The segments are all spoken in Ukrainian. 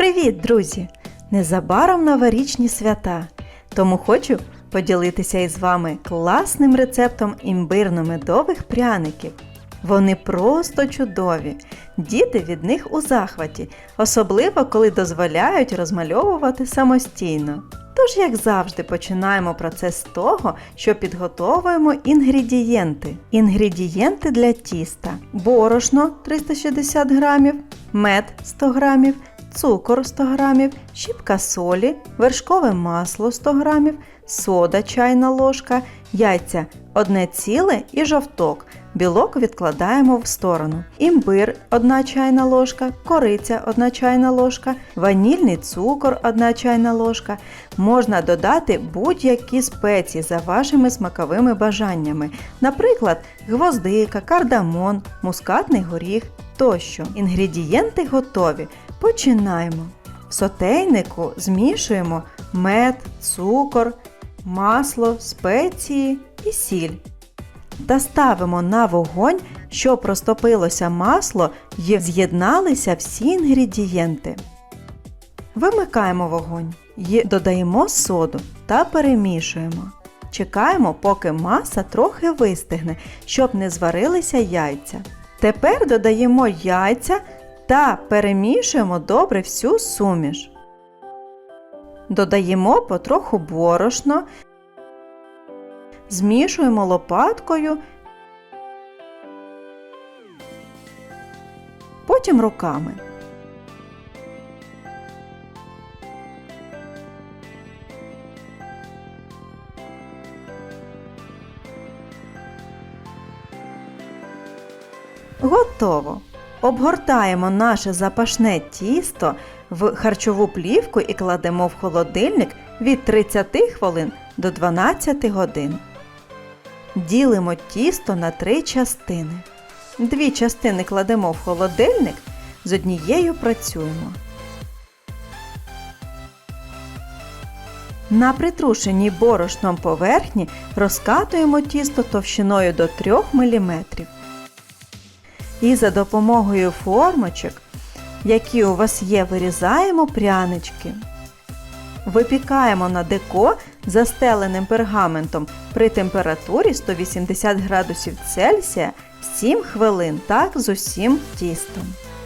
Привіт, друзі! Незабаром новорічні свята. Тому хочу поділитися із вами класним рецептом імбирно-медових пряників. Вони просто чудові. Діти від них у захваті, особливо коли дозволяють розмальовувати самостійно. Тож, як завжди, починаємо процес з того, що підготовуємо інгредієнти. Інгредієнти для тіста: борошно 360 грамів, мед 100 грамів, цукор 100 грамів, щіпка солі, вершкове масло 100 грамів, сода чайна ложка, яйця одне ціле і жовток. Білок відкладаємо в сторону. Імбир 1 чайна ложка, кориця 1 чайна ложка, ванільний цукор 1 чайна ложка. Можна додати будь-які спеції за вашими смаковими бажаннями, наприклад, гвоздика, кардамон, мускатний горіх тощо. Інгредієнти готові. Починаємо. В сотейнику змішуємо мед, цукор, масло, спеції і сіль. Та ставимо на вогонь, щоб розтопилося масло і з'єдналися всі інгредієнти. Вимикаємо вогонь і додаємо соду та перемішуємо. Чекаємо, поки маса трохи вистигне, щоб не зварилися яйця. Тепер додаємо яйця та перемішуємо добре всю суміш. Додаємо потроху борошно, змішуємо лопаткою, потім руками. Готово! Обгортаємо наше запашне тісто в харчову плівку і кладемо в холодильник від 30 хвилин до 12 годин. Ділимо тісто на три частини. Дві частини кладемо в холодильник, з однією працюємо. На притрушеній борошном поверхні розкатуємо тісто товщиною до 3 мм. І за допомогою формочок, які у вас є, вирізаємо прянички. Випікаємо на деко застеленим пергаментом при температурі 180 градусів Цельсія 7 хвилин, так з усім тістом.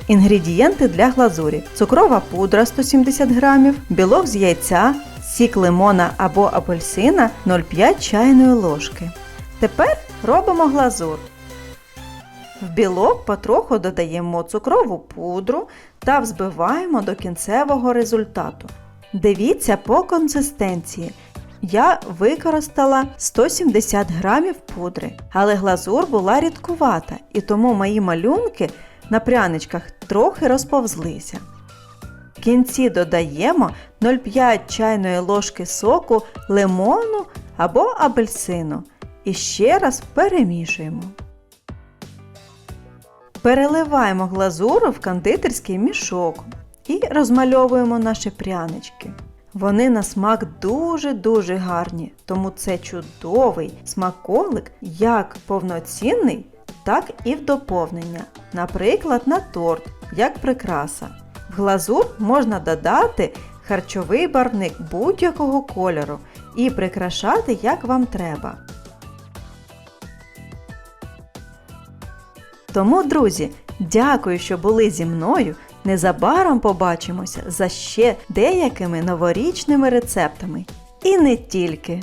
Інгредієнти для глазурі: цукрова пудра 170 г, білок з яйця, сік лимона або апельсина 0,5 чайної ложки. Тепер робимо глазур. В білок потроху додаємо цукрову пудру та взбиваємо до кінцевого результату. Дивіться по консистенції. Я використала 170 грамів пудри, але глазур була рідкувата, і тому мої малюнки на пряничках трохи розповзлися. В кінці додаємо 0,5 чайної ложки соку лимону або апельсину і ще раз перемішуємо. Переливаємо глазуру в кондитерський мішок і розмальовуємо наші прянички. Вони на смак дуже-дуже гарні, тому це чудовий смаколик як повноцінний, так і в доповнення. Наприклад, на торт, як прикраса. В глазур можна додати харчовий барвник будь-якого кольору і прикрашати, як вам треба. Тому, друзі, дякую, що були зі мною. Незабаром побачимося за ще деякими новорічними рецептами. І не тільки.